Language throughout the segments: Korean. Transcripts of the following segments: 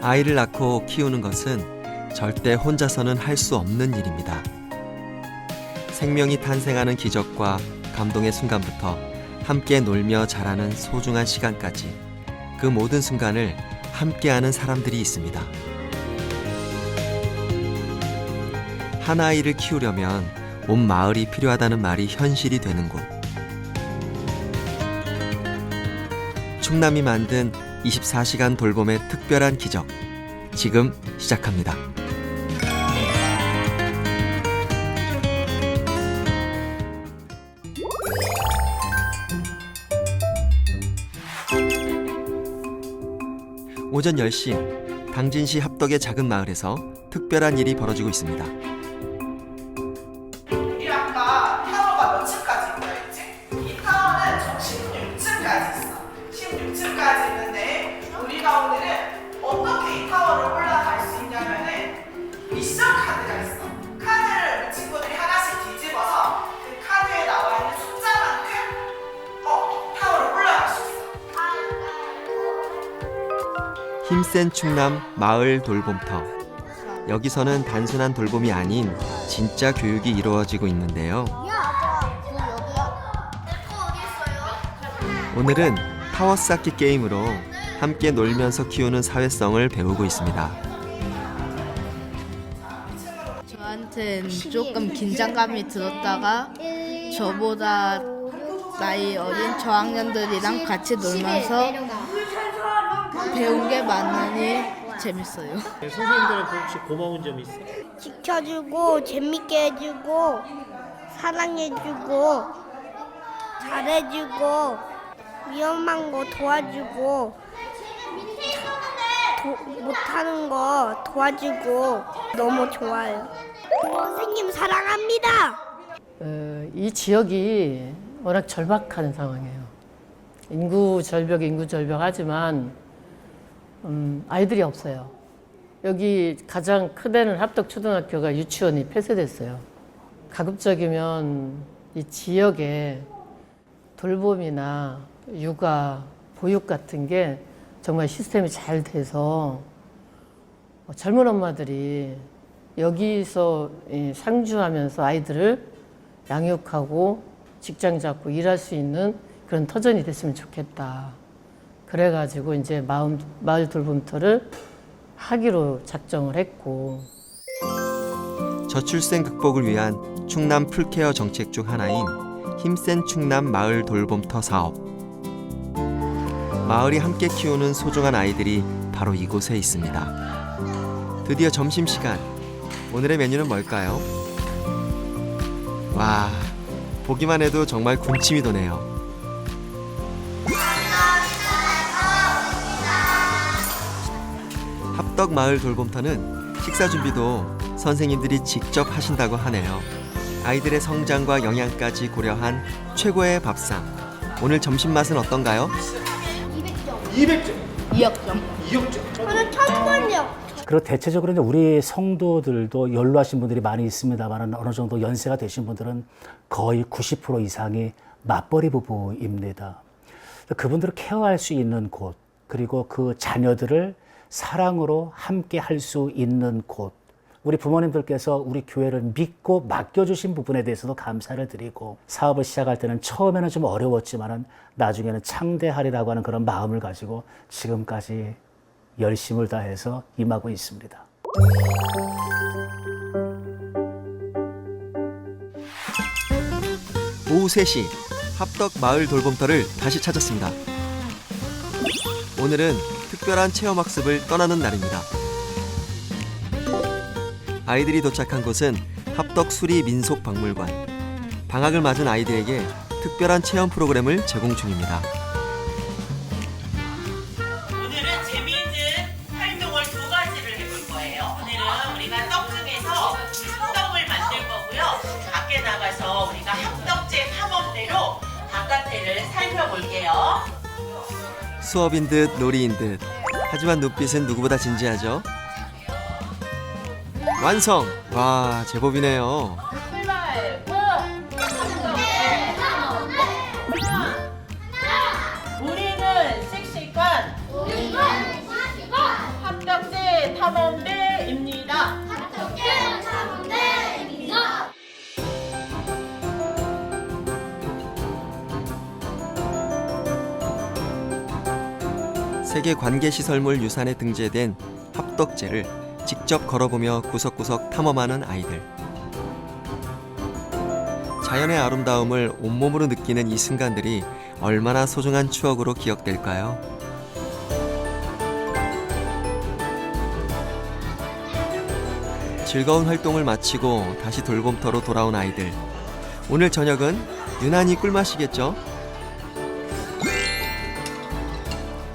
아이를 낳고 키우는 것은 절대 혼자서는 할 수 없는 일입니다. 생명이 탄생하는 기적과 감동의 순간부터 함께 놀며 자라는 소중한 시간까지 그 모든 순간을 함께하는 사람들이 있습니다. 한 아이를 키우려면 온 마을이 필요하다는 말이 현실이 되는 곳. 충남이 만든 24시간 돌봄의 특별한 기적. 지금 시작합니다. 오전 10시 당진시 합덕의 작은 마을에서 특별한 일이 벌어지고 있습니다. 힘센 충남 마을 돌봄터. 여기서는 단순한 돌봄이 아닌 진짜 교육이 이루어지고 있는데요. 오늘은 타워 쌓기 게임으로 함께 놀면서 키우는 사회성을 배우고 있습니다. 저한텐 조금 긴장감이 들었다가 저보다 나이 어린 저학년들이랑 같이 놀면서 배운 게 많으니 재밌어요. 네, 선생님들한테 혹시 고마운 점 있어? 지켜주고 재밌게 해주고 사랑해주고 잘해주고 위험한 거 도와주고 도- 못하는 거 도와주고 너무 좋아요. 선생님 사랑합니다. 어, 이 지역이 워낙 절박한 상황이에요. 인구 절벽, 인구 절벽하지만 음, 아이들이 없어요. 여기 가장 큰 데는 합덕초등학교가 유치원이 폐쇄됐어요. 가급적이면 이 지역에 돌봄이나 육아, 보육 같은 게 정말 시스템이 잘 돼서 어, 젊은 엄마들이 여기서 이 상주하면서 아이들을 양육하고 직장 잡고 일할 수 있는 그런 터전이 됐으면 좋겠다. 그래가지고 이제 마음, 마을 돌봄터를 하기로 작정을 했고 저출생 극복을 위한 충남 풀케어 정책 중 하나인 힘센 충남 마을 돌봄터 사업. 마을이 함께 키우는 소중한 아이들이 바로 이곳에 있습니다. 드디어 점심 시간. 오늘의 메뉴는 뭘까요? 와, 보기만 해도 정말 군침이 도네요. 합덕 마을 돌봄터는 식사 준비도 선생님들이 직접 하신다고 하네요. 아이들의 성장과 영양까지 고려한 최고의 밥상. 오늘 점심 맛은 어떤가요? 200점! 2학점. 2억점! 저는 천 번요. 그리고 대체적으로 이제 우리 성도들도 연로하신 분들이 많이 있습니다만 어느 정도 연세가 되신 분들은 거의 90% 이상이 맞벌이 부부입니다. 그분들을 케어할 수 있는 곳, 그리고 그 자녀들을 사랑으로 함께 할 수 있는 곳, 우리 부모님들께서 우리 교회를 믿고 맡겨주신 부분에 대해서도 감사를 드리고 사업을 시작할 때는 처음에는 좀 어려웠지만은 나중에는 창대하리라고 하는 그런 마음을 가지고 지금까지 열심을 다해서 임하고 있습니다. 오후 3시 합덕 마을 돌봄터를 다시 찾았습니다. 오늘은 특별한 체험학습을 떠나는 날입니다. 아이들이 도착한 곳은 합덕 수리 민속 박물관. 방학을 맞은 아이들에게 특별한 체험 프로그램을 제공 중입니다. 오늘은 재미있는 활동을 두 가지를 해볼 거예요. 오늘은 우리가 떡 중에서 합떡을 만들 거고요. 밖에 나가서 우리가 합떡제 탐험대로 바깥에를 살펴볼게요. 수업인 듯 놀이인 듯. 하지만 눈빛은 누구보다 진지하죠. 완성! 와, 제법이네요. 우리는 씩씩한 합떡제 탐험대 세계 관계시설물 유산에 등재된 합덕제를 직접 걸어보며 구석구석 탐험하는 아이들. 자연의 아름다움을 온몸으로 느끼는 이 순간들이 얼마나 소중한 추억으로 기억될까요? 즐거운 활동을 마치고 다시 돌봄터로 돌아온 아이들. 오늘 저녁은 유난히 꿀맛이겠죠?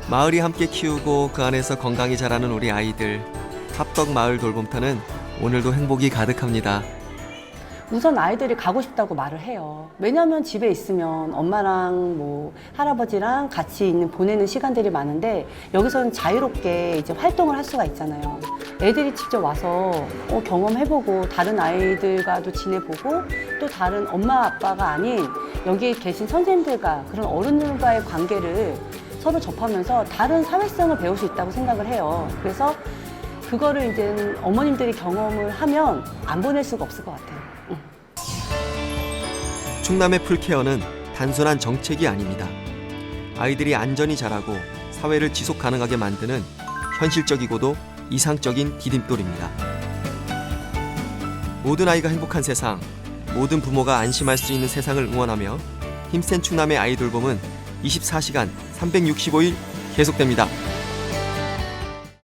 마을이 함께 키우고 그 안에서 건강히 자라는 우리 아이들. 합덕 마을 돌봄터는 오늘도 행복이 가득합니다. 우선 아이들이 가고 싶다고 말을 해요. 왜냐면 집에 있으면 엄마랑 뭐 할아버지랑 같이 있는 보내는 시간들이 많은데 여기서는 자유롭게 이제 활동을 할 수가 있잖아요. 애들이 직접 와서 어, 경험해보고 다른 아이들과도 지내보고 또 다른 엄마 아빠가 아닌 여기 계신 선생님들과 그런 어른들과의 관계를 서로 접하면서 다른 사회성을 배울 수 있다고 생각을 해요. 그래서 그거를 이제 어머님들이 경험을 하면 안 보낼 수가 없을 것 같아요. 충남의 풀케어는 단순한 정책이 아닙니다. 아이들이 안전히 자라고 사회를 지속 가능하게 만드는 현실적이고도 이상적인 디딤돌입니다. 모든 아이가 행복한 세상, 모든 부모가 안심할 수 있는 세상을 응원하며 힘센 충남의 아이 돌봄은 24시간 365일 계속됩니다.